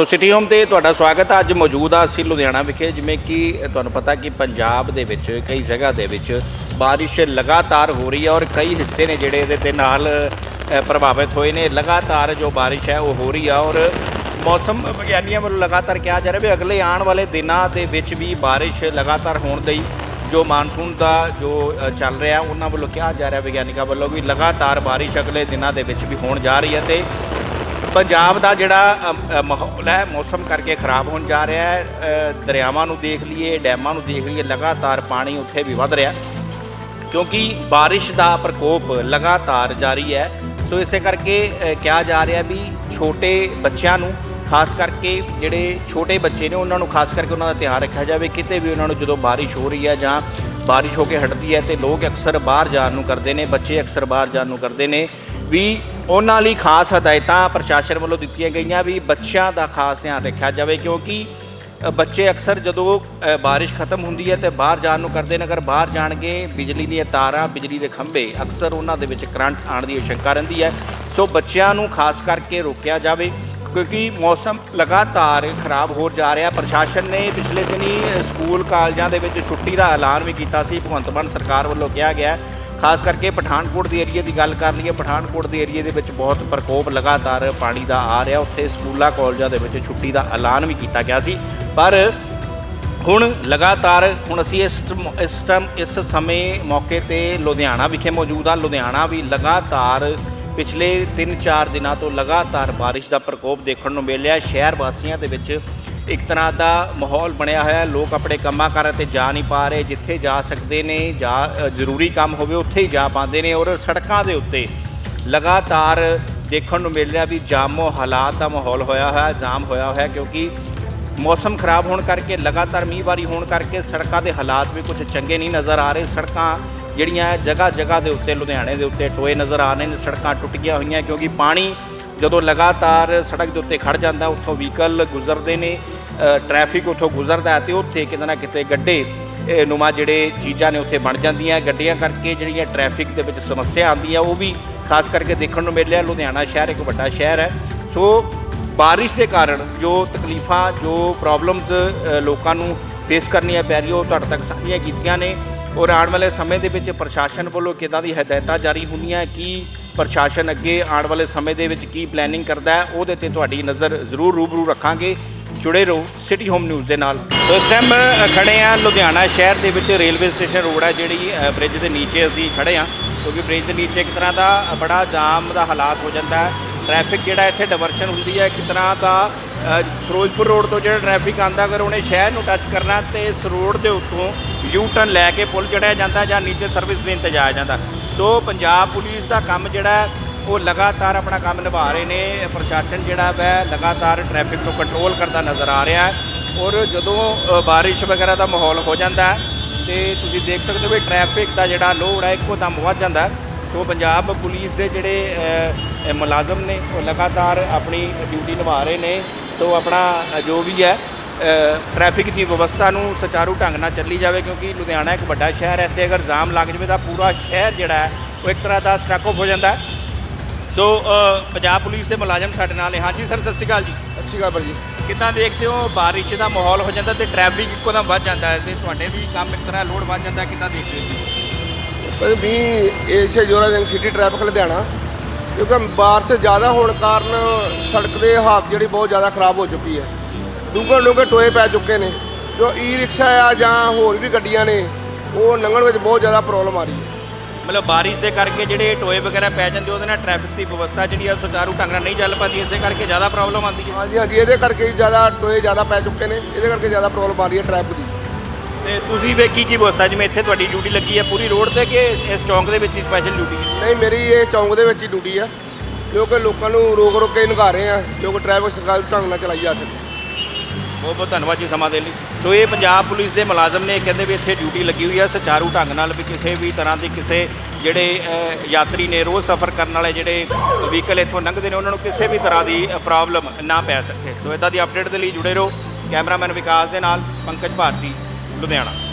ਸੋ city home ਤੇ ਤੁਹਾਡਾ ਸਵਾਗਤ ਹੈ ਅੱਜ ਮੌਜੂਦ ਆ ਅਸੀਂ ਲੁਧਿਆਣਾ ਵਿਖੇ, ਜਿਵੇਂ ਕਿ ਤੁਹਾਨੂੰ ਪਤਾ ਕਿ ਪੰਜਾਬ ਦੇ ਵਿੱਚ, ਕਈ ਜਗ੍ਹਾ ਦੇ ਵਿੱਚ ਬਾਰਿਸ਼ ਲਗਾਤਾਰ ਹੋ ਰਹੀ ਹੈ ਔਰ ਕਈ ਹਿੱਸੇ ਨੇ ਜਿਹੜੇ ਇਹਦੇ ਤੇ ਨਾਲ ਪ੍ਰਭਾਵਿਤ ਹੋਏ ਨੇ। ਲਗਾਤਾਰ ਜੋ ਬਾਰਿਸ਼ ਹੈ, ਉਹ ਹੋ ਰਹੀ ਆ ਔਰ ਮੌਸਮ ਵਿਗਿਆਨੀਆਂ ਵੱਲੋਂ ਲਗਾਤਾਰ ਕਿਹਾ ਜਾ ਰਿਹਾ ਵੀ ਅਗਲੇ ਆਉਣ ਵਾਲੇ ਦਿਨਾਂ ਦੇ ਵਿੱਚ ਵੀ ਬਾਰਿਸ਼ ਲਗਾਤਾਰ ਹੋਣ ਦੀ ਜੋ ਮਾਨਸੂਨ ਦਾ ਜੋ ਚੱਲ ਰਿਹਾ, ਉਹਨਾਂ ਵੱਲੋਂ ਕਿਹਾ ਜਾ ਰਿਹਾ ਵਿਗਿਆਨੀਆਂ ਵੱਲੋਂ ਵੀ ਲਗਾਤਾਰ ਬਾਰਿਸ਼ ਅਗਲੇ ਦਿਨਾਂ ਦੇ ਵਿੱਚ ਵੀ ਹੋਣ ਜਾ ਰਹੀ ਹੈ ਤੇ ਪੰਜਾਬ ਦਾ ਜਿਹੜਾ ਅ, ਅ, ਮਾਹੌਲ ਹੈ ਮੌਸਮ ਕਰਕੇ ਖਰਾਬ ਹੋਣ ਜਾ ਰਿਹਾ ਹੈ ਅ, ਦਰਿਆਵਾਂ ਨੂੰ ਦੇਖ ਲਈਏ ਡੈਮਾਂ ਨੂੰ ਦੇਖ ਲਈਏ ਲਗਾਤਾਰ ਪਾਣੀ ਉੱਥੇ ਵੀ ਵੱਧ ਰਿਹਾ। ਕਿਉਂਕਿ ਬਾਰਿਸ਼ ਦਾ ਪ੍ਰਕੋਪ ਲਗਾਤਾਰ ਜਾਰੀ ਹੈ। ਸੋ ਇਸੇ ਕਰਕੇ ਅ, ਕਿਹਾ ਜਾ ਰਿਹਾ ਵੀ ਛੋਟੇ ਬੱਚਿਆਂ ਨੂੰ ਖਾਸ ਕਰਕੇ ਜਿਹੜੇ ਛੋਟੇ ਬੱਚੇ ਨੇ ਉਹਨਾਂ ਨੂੰ ਖਾਸ ਕਰਕੇ ਉਹਨਾਂ ਦਾ ਧਿਆਨ ਰੱਖਿਆ ਜਾਵੇ ਕਿਤੇ ਵੀ ਉਹਨਾਂ ਨੂੰ ਜਦੋਂ ਬਾਰਿਸ਼ ਹੋ ਰਹੀ ਹੈ ਜਾਂ ਬਾਰਿਸ਼ ਹੋ ਕੇ ਹਟਦੀ ਹੈ ਤੇ ਲੋਕ ਅਕਸਰ ਬਾਹਰ ਜਾਣ ਨੂੰ ਕਰਦੇ ਨੇ ਬੱਚੇ ਅਕਸਰ ਬਾਹਰ ਜਾਣ ਨੂੰ ਕਰਦੇ ਨੇ। ਵੀ ਉਹਨਾਂ ਲਈ ਖਾਸ ਹਦਾਇਤਾਂ ਪ੍ਰਸ਼ਾਸਨ ਵੱਲੋਂ ਦਿੱਤੀਆਂ ਗਈਆਂ ਵੀ ਬੱਚਿਆਂ ਦਾ ਖਾਸ ਧਿਆਨ ਰੱਖਿਆ ਜਾਵੇ ਕਿਉਂਕਿ ਬੱਚੇ ਅਕਸਰ ਜਦੋਂ ਅ, ਬਾਰਿਸ਼ ਖਤਮ ਹੁੰਦੀ ਹੈ ਤੇ ਬਾਹਰ ਜਾਣ ਨੂੰ ਕਰਦੇ ਨੇ ਅਗਰ ਬਾਹਰ ਜਾਣਗੇ ਬਿਜਲੀ ਦੀਆਂ ਤਾਰਾਂ ਬਿਜਲੀ ਦੇ ਖੰਭੇ ਅਕਸਰ ਉਹਨਾਂ ਦੇ ਵਿੱਚ ਕਰੰਟ ਆਉਣ ਦੀ ਸ਼ੰਕਾ ਰਹਿੰਦੀ ਹੈ। ਸੋ ਬੱਚਿਆਂ ਨੂੰ ਖਾਸ ਕਰਕੇ ਰੋਕਿਆ ਜਾਵੇ। ਕਿਉਂਕਿ ਮੌਸਮ ਲਗਾਤਾਰ ਖਰਾਬ ਹੋ ਜਾ ਰਿਹਾ ਪ੍ਰਸ਼ਾਸਨ ਨੇ ਪਿਛਲੇ ਦਿਨੀ ਸਕੂਲ ਕਾਲਜਾਂ ਦੇ ਵਿੱਚ ਛੁੱਟੀ ਦਾ ਐਲਾਨ ਵੀ ਕੀਤਾ ਸੀ। ਭਗਵੰਤ ਮਾਨ ਸਰਕਾਰ ਵੱਲੋਂ ਕਿਹਾ ਗਿਆ ਖਾਸ ਕਰਕੇ ਪਠਾਨਕੋਟ ਦੇ ਏਰੀਏ ਦੀ ਗੱਲ ਕਰ ਲਈਏ, ਪਠਾਨਕੋਟ ਦੇ ਏਰੀਏ ਦੇ ਵਿੱਚ ਬਹੁਤ ਪ੍ਰਕੋਪ ਲਗਾਤਾਰ ਪਾਣੀ ਦਾ ਆ ਰਿਹਾ। ਉੱਥੇ ਸਕੂਲਾਂ ਕਾਲਜਾਂ ਦੇ ਵਿੱਚ ਛੁੱਟੀ ਦਾ ਐਲਾਨ ਵੀ ਕੀਤਾ ਗਿਆ ਸੀ। ਪਰ ਹੁਣ ਲਗਾਤਾਰ, ਹੁਣ ਅਸੀਂ ਇਸ ਟਮ- ਇਸ ਟਾਈਮ ਇਸ ਸਮੇਂ ਮੌਕੇ ਤੇ ਲੁਧਿਆਣਾ ਵਿਖੇ ਮੌਜੂਦ ਆ ਲੁਧਿਆਣਾ ਵੀ ਲਗਾਤਾਰ ਪਿਛਲੇ 3-4 ਦਿਨਾਂ ਤੋਂ ਲਗਾਤਾਰ ਬਾਰਿਸ਼ ਦਾ ਪ੍ਰਕੋਪ ਦੇਖਣ ਨੂੰ ਮਿਲ ਰਿਹਾ। ਸ਼ਹਿਰ ਵਾਸੀਆਂ ਦੇ ਵਿੱਚ ਇੱਕ ਤਰ੍ਹਾਂ ਦਾ ਮਾਹੌਲ ਬਣਿਆ ਹੋਇਆ। ਲੋਕ ਆਪਣੇ ਕੰਮਾਂ ਕਾਰਾਂ ਤੇ ਜਾ ਨਹੀਂ ਪਾ ਰਹੇ। ਜਿੱਥੇ ਜਾ ਸਕਦੇ ਨੇ, ਜਾ ਜ਼ਰੂਰੀ ਕੰਮ ਹੋਵੇ, ਉੱਥੇ ਹੀ ਜਾ ਪਾਉਂਦੇ ਨੇ ਔਰ ਸੜਕਾਂ ਦੇ ਉੱਤੇ ਲਗਾਤਾਰ ਦੇਖਣ ਨੂੰ ਮਿਲ ਰਿਹਾ ਵੀ ਜਾਮੋ ਹਾਲਾਤ ਦਾ ਮਾਹੌਲ ਹੋਇਆ ਹੋਇਆ, ਜਾਮ ਹੋਇਆ ਹੋਇਆ ਕਿਉਂਕਿ ਮੌਸਮ ਖਰਾਬ ਹੋਣ ਕਰਕੇ, ਲਗਾਤਾਰ ਮੀਂਹ ਵਾਰੀ ਹੋਣ ਕਰਕੇ ਸੜਕਾਂ ਦੇ ਹਾਲਾਤ ਵੀ ਕੁਝ ਚੰਗੇ ਨਹੀਂ ਨਜ਼ਰ ਆ ਰਹੇ। ਸੜਕਾਂ ਜਿਹੜੀਆਂ ਜਗ੍ਹਾ ਜਗ੍ਹਾ ਦੇ ਉੱਤੇ ਲੁਧਿਆਣੇ ਦੇ ਉੱਤੇ ਟੋਏ ਨਜ਼ਰ ਆ ਰਹੇ ਨੇ ਸੜਕਾਂ ਟੁੱਟੀਆਂ ਹੋਈਆਂ ਕਿਉਂਕਿ ਪਾਣੀ ਜਦੋਂ ਲਗਾਤਾਰ ਸੜਕ ਦੇ ਉੱਤੇ ਖੜ ਜਾਂਦਾ ਉੱਥੋਂ ਵਹੀਕਲ ਗੁਜ਼ਰਦੇ ਨੇ ਅ, ਟ੍ਰੈਫਿਕ ਉੱਥੋਂ ਗੁਜ਼ਰਦਾ ਹੈ ਤੇ ਉੱਥੇ ਕਿਤੇ ਨਾ ਕਿਤੇ ਗੱਡੇ ਇਹ ਨੁਮਾ ਜਿਹੜੇ ਚੀਜ਼ਾਂ ਨੇ ਉੱਥੇ ਬਣ ਜਾਂਦੀਆਂ ਗੱਡੀਆਂ ਕਰਕੇ ਜਿਹੜੀਆਂ ਟ੍ਰੈਫਿਕ ਦੇ ਵਿੱਚ ਸਮੱਸਿਆ ਆਉਂਦੀ ਆ ਉਹ ਵੀ ਖਾਸ ਕਰਕੇ ਦੇਖਣ ਨੂੰ ਮਿਲ ਰਿਹਾ। ਲੁਧਿਆਣਾ ਸ਼ਹਿਰ ਇੱਕ ਵੱਡਾ ਸ਼ਹਿਰ ਹੈ। ਸੋ ਬਾਰਿਸ਼ ਦੇ ਕਾਰਨ ਜੋ ਤਕਲੀਫਾਂ ਜੋ ਪ੍ਰੋਬਲਮਸ ਲੋਕਾਂ ਨੂੰ ਫੇਸ ਕਰਨੀਆਂ ਪੈ ਰਹੀਆਂ ਉਹ ਤੁਹਾਡੇ ਤੱਕ ਸਾਂਝੀਆਂ ਕੀਤੀਆਂ ਨੇ। ਔਰ ਆਉਣ ਵਾਲੇ ਸਮੇਂ ਦੇ ਵਿੱਚ ਪ੍ਰਸ਼ਾਸਨ ਵੱਲੋਂ ਕਿੱਦਾਂ ਦੀ ਹਦਾਇਤਾਂ ਜਾਰੀ ਹੁੰਦੀਆਂ ਕੀ ਪ੍ਰਸ਼ਾਸਨ ਅੱਗੇ ਆਉਣ ਵਾਲੇ ਸਮੇਂ ਦੇ ਵਿੱਚ ਕੀ ਪਲੈਨਿੰਗ ਕਰਦਾ ਹੈ? ਉਹਦੇ ਤੇ ਤੁਹਾਡੀ ਨਜ਼ਰ ਜ਼ਰੂਰ ਰੂਬਰੂ ਰੱਖਾਂਗੇ। ਜੁੜੇ ਰਹੋ ਸਿਟੀ ਹੋਮ ਨਿਊਜ਼ ਦੇ ਨਾਲ। ਸੋ ਇਸ ਟਾਈਮ ਖੜੇ ਆ ਲੁਧਿਆਣਾ ਸ਼ਹਿਰ ਦੇ ਵਿੱਚ ਰੇਲਵੇ ਸਟੇਸ਼ਨ ਰੋਡ ਹੈ, ਜਿਹੜੀ ਬ੍ਰਿਜ ਦੇ ਨੀਚੇ ਅਸੀਂ ਖੜੇ ਆ ਕਿਉਂਕਿ ਬ੍ਰਿਜ ਦੇ ਨੀਚੇ ਇੱਕ ਤਰ੍ਹਾਂ ਦਾ ਬੜਾ ਜਾਮ ਦਾ ਹਾਲਾਤ ਹੋ ਜਾਂਦਾ ਹੈ। ਟ੍ਰੈਫਿਕ ਜਿਹੜਾ ਇੱਥੇ ਡਿਵਰਸ਼ਨ ਹੁੰਦੀ ਹੈ, ਇੱਕ ਤਰ੍ਹਾਂ ਦਾ ਫਿਰੋਜ਼ਪੁਰ ਰੋਡ ਤੋਂ ਜਿਹੜਾ ਟ੍ਰੈਫਿਕ ਆਂਦਾ ਅਗਰ ਉਹਨੇ ਸ਼ਹਿਰ ਨੂੰ ਟੱਚ ਕਰਨਾ, ਤੇ ਇਸ ਰੋਡ ਦੇ ਉੱਤੋਂ ਯੂ ਟਰਨ ਲੈ ਕੇ ਪੁਲ ਚੜਿਆ ਜਾਂਦਾ ਜਾਂ ਨੀਚੇ ਸਰਵਿਸ ਲੇਨ ਤੇ ਜਾਇਆ ਜਾਂਦਾ। ਸੋ ਪੰਜਾਬ ਪੁਲਿਸ ਦਾ ਕੰਮ ਜਿਹੜਾ ਉਹ ਲਗਾਤਾਰ ਆਪਣਾ ਕੰਮ ਨਿਭਾ ਰਹੇ ਨੇ। ਪ੍ਰਸ਼ਾਸਨ ਜਿਹੜਾ ਵੈ, ਲਗਾਤਾਰ ਟ੍ਰੈਫਿਕ ਨੂੰ ਕੰਟਰੋਲ ਕਰਦਾ ਨਜ਼ਰ ਆ ਰਿਹਾ ਹੈ। ਔਰ ਜਦੋਂ ਬਾਰਿਸ਼ ਵਗੈਰਾ ਦਾ ਮਾਹੌਲ ਹੋ ਜਾਂਦਾ ਹੈ, ਤੇ ਤੁਸੀਂ ਦੇਖ ਸਕਦੇ ਹੋ ਵੀ ਟ੍ਰੈਫਿਕ ਦਾ ਜਿਹੜਾ ਲੋਡ ਹੈ, ਇੱਕੋ ਦਮ ਵੱਧ ਜਾਂਦਾ ਸੋ ਪੰਜਾਬ ਪੁਲਿਸ ਦੇ ਜਿਹੜੇ ਮੁਲਾਜ਼ਮ ਨੇ ਉਹ ਲਗਾਤਾਰ ਆਪਣੀ ਡਿਊਟੀ ਨਿਭਾ ਰਹੇ ਨੇ ਸੋ ਆਪਣਾ ਜੋ ਵੀ ਹੈ ਟ੍ਰੈਫਿਕ ਦੀ ਵਿਵਸਥਾ ਨੂੰ ਸੁਚਾਰੂ ਢੰਗ ਨਾਲ ਚੱਲੀ ਜਾਵੇ ਕਿਉਂਕਿ ਲੁਧਿਆਣਾ ਇੱਕ ਵੱਡਾ ਸ਼ਹਿਰ ਹੈ ਇੱਥੇ ਅਗਰ ਜਾਮ ਲੱਗ ਜਾਵੇ ਤਾਂ ਪੂਰਾ ਸ਼ਹਿਰ ਜਿਹੜਾ ਹੈ ਉਹ ਇੱਕ ਤਰ੍ਹਾਂ ਦਾ ਸਟਕ ਆਫ ਹੋ ਜਾਂਦਾ ਸੋ ਪੰਜਾਬ ਪੁਲਿਸ ਦੇ ਮੁਲਾਜ਼ਮ ਸਾਡੇ ਨਾਲ ਨੇ। ਹਾਂਜੀ ਸਰ ਸਤਿ ਸ਼੍ਰੀ ਅਕਾਲ ਜੀ। ਅੱਛੀ ਗੱਲ ਭਾਜੀ। ਕਿੱਦਾਂ ਦੇਖਦੇ ਹੋ ਬਾਰਿਸ਼ ਦਾ ਮਾਹੌਲ ਹੋ ਜਾਂਦਾ ਤੇ ਟ੍ਰੈਫਿਕ ਇੱਕੋ ਦਮ ਵੱਧ ਜਾਂਦਾ ਹੈ ਤੇ ਤੁਹਾਡੇ ਵੀ ਕੰਮ ਇੱਕ ਤਰ੍ਹਾਂ ਲੋਡ ਵੱਧ ਜਾਂਦਾ ਕਿੱਦਾਂ ਦੇਖਦੇ ਹੋ ਜੀ? ਵੀ ਏਸ਼ੀਆ ਜੋਰਾ ਜੰਗ ਸਿਟੀ ਟ੍ਰੈਫਿਕ ਲੁਧਿਆਣਾ। ਕਿਉਂਕਿ ਬਾਰਿਸ਼ ਜ਼ਿਆਦਾ ਹੋਣ ਕਾਰਨ ਸੜਕ ਦੇ ਹਾਲਤ ਜਿਹੜੀ ਬਹੁਤ ਜ਼ਿਆਦਾ ਖਰਾਬ ਹੋ ਚੁੱਕੀ ਹੈ। ਡੂੰਘੇ ਡੂੰਘੇ ਟੋਏ ਪੈ ਚੁੱਕੇ ਨੇ। ਜੋ ਈ ਰਿਕਸ਼ਾ ਆ ਜਾਂ ਹੋਰ ਵੀ ਗੱਡੀਆਂ ਨੇ ਉਹ ਲੰਘਣ ਵਿੱਚ ਬਹੁਤ ਜ਼ਿਆਦਾ ਪ੍ਰੋਬਲਮ ਆ ਰਹੀ ਹੈ। ਮਤਲਬ ਬਾਰਿਸ਼ ਦੇ ਕਰਕੇ ਜਿਹੜੇ ਟੋਏ ਵਗੈਰਾ ਪੈ ਜਾਂਦੇ ਉਹਦੇ ਨਾਲ ਟ੍ਰੈਫਿਕ ਦੀ ਵਿਵਸਥਾ ਜਿਹੜੀ ਆ ਸੁਚਾਰੂ ਢੰਗ ਨਾਲ ਨਹੀਂ ਚੱਲ ਪਾਉਂਦੀ ਇਸੇ ਕਰਕੇ ਜ਼ਿਆਦਾ ਪ੍ਰੋਬਲਮ ਆਉਂਦੀ ਹੈ। ਹਾਂਜੀ ਹਾਂਜੀ ਇਹਦੇ ਕਰਕੇ ਹੀ ਜ਼ਿਆਦਾ ਟੋਏ ਜ਼ਿਆਦਾ ਪੈ ਚੁੱਕੇ ਨੇ ਇਹਦੇ ਕਰਕੇ ਜ਼ਿਆਦਾ ਪ੍ਰੋਬਲਮ ਆ ਰਹੀ ਹੈ ਟ੍ਰੈਫਿਕ ਦੀ। ਤੇ ਤੁਸੀਂ ਵੇ ਕੀ ਕੀ ਵਿਵਸਥਾ ਜਿਵੇਂ ਇੱਥੇ ਤੁਹਾਡੀ ਡਿਊਟੀ ਲੱਗੀ ਹੈ ਪੂਰੀ ਰੋਡ ਤੇ ਕਿ ਇਸ ਚੌਂਕ ਦੇ ਵਿੱਚ ਹੀ ਸਪੈਸ਼ਲ ਡਿਊਟੀ ਹੈ? ਨਹੀਂ ਮੇਰੀ ਇਹ ਚੌਂਕ ਦੇ ਵਿੱਚ ਹੀ ਡਿਊਟੀ ਆ ਕਿਉਂਕਿ ਲੋਕਾਂ ਨੂੰ ਰੋਕ ਰੋਕ ਕੇ ਨਗਾ ਰਹੇ ਆ ਕਿਉਂਕਿ ਟ੍ਰੈਫਿਕ ਸਰਕਾਰ ਢੰਗ ਨਾਲ ਚਲਾਈ ਜਾ ਸਕੇ ਬਹੁਤ ਬਹੁਤ ਧੰਨਵਾਦ ਜੀ ਸਮਾਂ ਦੇਣ ਲਈ। ਸੋ ਇਹ ਪੰਜਾਬ ਪੁਲਿਸ ਦੇ ਮੁਲਾਜ਼ਮ ਨੇ ਕਹਿੰਦੇ ਵੀ ਇੱਥੇ ਡਿਊਟੀ ਲੱਗੀ ਹੋਈ ਹੈ ਸੁਚਾਰੂ ਢੰਗ ਨਾਲ ਵੀ ਕਿਸੇ ਵੀ ਤਰ੍ਹਾਂ ਦੀ ਕਿਸੇ ਜਿਹੜੇ ਯਾਤਰੀ ਨੇ ਰੋਜ਼ ਸਫ਼ਰ ਕਰਨ ਵਾਲੇ ਜਿਹੜੇ ਵਹੀਕਲ ਇੱਥੋਂ ਲੰਘਦੇ ਨੇ ਉਹਨਾਂ ਨੂੰ ਕਿਸੇ ਵੀ ਤਰ੍ਹਾਂ ਦੀ ਪ੍ਰੋਬਲਮ ਨਾ ਪੈ ਸਕੇ। ਸੋ ਇਦਾਂ ਦੀ ਅਪਡੇਟ ਦੇ ਲਈ ਜੁੜੇ ਰਹੋ ਕੈਮਰਾਮੈਨ ਵਿਕਾਸ ਦੇ ਨਾਲ ਪੰਕਜ ਭਾਰਤੀ। ਲੁਧਿਆਣਾ